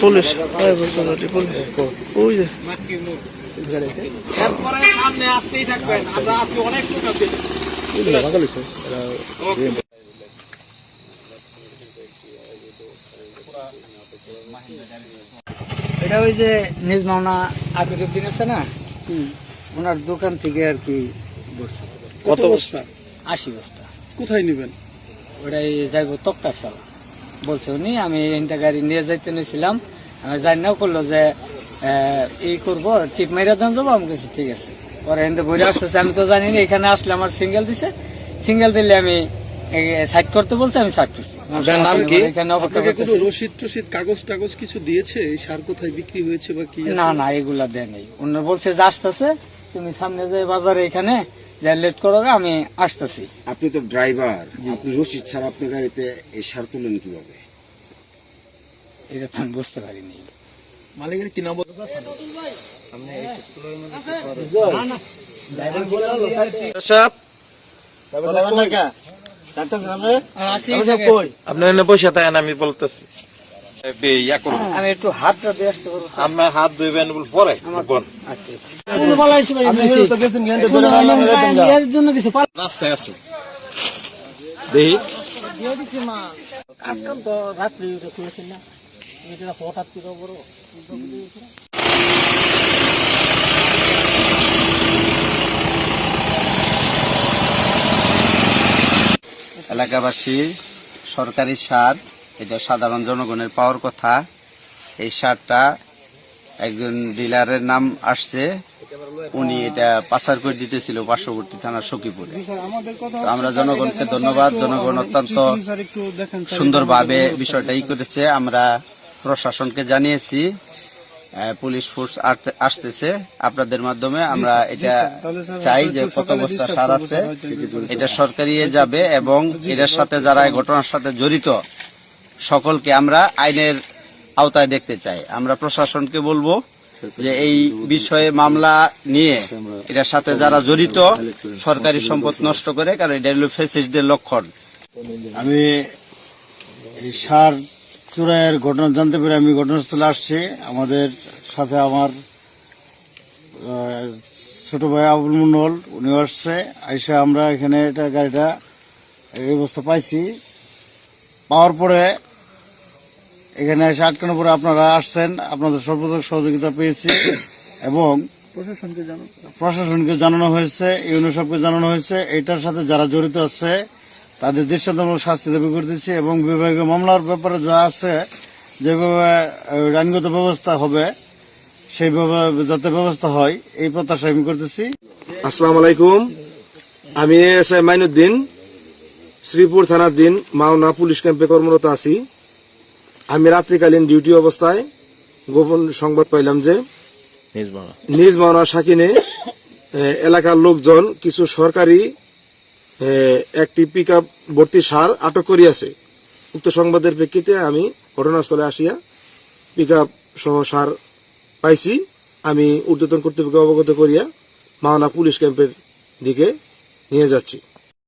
Police. বুঝতে পারছি, police ওই যে। এরপরে সামনে আসতেই থাকবেন। আমরা আছি অনেক লোক আছে এটা ওই যে নিজ মাওনা আবিরুদ্দিন আছে না? ওনার দোকান থেকে আর কি কত বস্তা? আশি বস্তা। কোথায় নেবেন? ওটাই যাইব তক্তার চাল। বলছে উনি আমি ইন্টা গাড়ি নিয়ে যাইতে নিয়েছিলাম। আমি জানি না করল যে এই করব টিপ মেরে দাম দেবো আমি কাছে ঠিক আছে। পরে এনতে ঘুরে আসতেছে আমি তো জানি না এখানে আসলে আমার সিঙ্গেল দিছে। সিঙ্গেল দিলে আমি সাইড করতে বলছে আমি সাইড করছি। নাম কি? এখানে অপেক্ষা করতেছি। রসিদ টসিদ কাগজ টাগজ কিছু দিয়েছে? সার কোথায় বিক্রি হয়েছে বা কি না না এগুলা দেয় নেই। অন্য বলছে যে আসতেছে তুমি সামনে যে বাজারে এখানে যা লেট করো আমি আসতেছি। আপনি তো ড্রাইভার আপনি রসিদ ছাড়া আপনি গাড়িতে এই সার তুলেন কীভাবে? এটা তো আমি বুঝতে পারিনি। মালিকের কি নম্বর সাহেব আপনি এনে বসে থাকেন আমি বলতেছি। আমি একটু হাতটা দিয়ে আসতে পারব আপনার হাত ধুইবেন পরে আচ্ছা আচ্ছা। এর জন্য দিছি পাল- রাস্তায় আছে। দেখি। রাত্রি এটা না। এটা হঠাৎ করে বড় এলাকাবাসী সরকারি সার এটা সাধারণ জনগণের পাওয়ার কথা এই সারটা একজন ডিলারের নাম আসছে উনি এটা পাচার করে দিতেছিল পার্শ্ববর্তী থানার সখীপুরে। তো আমরা জনগণকে ধন্যবাদ। জনগণ অত্যন্ত সুন্দরভাবে বিষয়টা ই করেছে। আমরা প্রশাসনকে জানিয়েছি পুলিশ ফোর্স আসতেছে। আপনাদের মাধ্যমে আমরা এটা চাই যে কত বস্তা সার আছে। এটা সরকারি যাবে এবং এটার সাথে যারা ঘটনার সাথে জড়িত সকলকে আমরা আইনের আওতায় দেখতে চাই। আমরা প্রশাসনকে বলব যে এই বিষয়ে মামলা নিয়ে এটার সাথে যারা জড়িত, সরকারি সম্পদ নষ্ট করে, কারণ এটা হলো ফেসিসদের লক্ষণ। আমি এই সার চোরাইয়ের ঘটনা জানতে পেরে আমি ঘটনাস্থলে আসছি। আমাদের সাথে আমার ছোট ভাই আবুল মন্ডল উনি আসছে। আইসা আমরা এখানে এটা গাড়িটা এই অবস্থা পাইছি। পাওয়ার পরে এখানে এসে আটকানোর পরে আপনারা আসছেন আপনাদের সর্বোচ্চ সহযোগিতা পেয়েছি এবং প্রশাসনকে প্রশাসনকে জানানো হয়েছে ইউনিসেফকে জানানো হয়েছে এটার সাথে যারা জড়িত আছে তাদের দৃষ্টান্তমূলক শাস্তি দাবি করতেছি এবং বিভাগীয় মামলার ব্যাপারে যা আছে যেভাবে আইনগত ব্যবস্থা হবে সেইভাবে যাতে ব্যবস্থা হয় এই প্রত্যাশা আমি করতেছি। আসসালামু আলাইকুম। আমি এস আই মাইনুদ্দিন শ্রীপুর থানার দিন মাওনা পুলিশ ক্যাম্পে কর্মরত আছি। আমি রাত্রিকালীন ডিউটি অবস্থায় গোপন সংবাদ পাইলাম যে নিজ মাওনা সাকিনে এলাকার লোকজন কিছু সরকারি একটি পিক আপ ভর্তি সার আটক করিয়াছে। উক্ত সংবাদের প্রেক্ষিতে আমি ঘটনাস্থলে আসিয়া পিক আপ সহ সার পাইছি। আমি ঊর্ধ্বতন কর্তৃপক্ষকে অবগত করিয়া মাওনা পুলিশ ক্যাম্পের দিকে নিয়ে যাচ্ছি।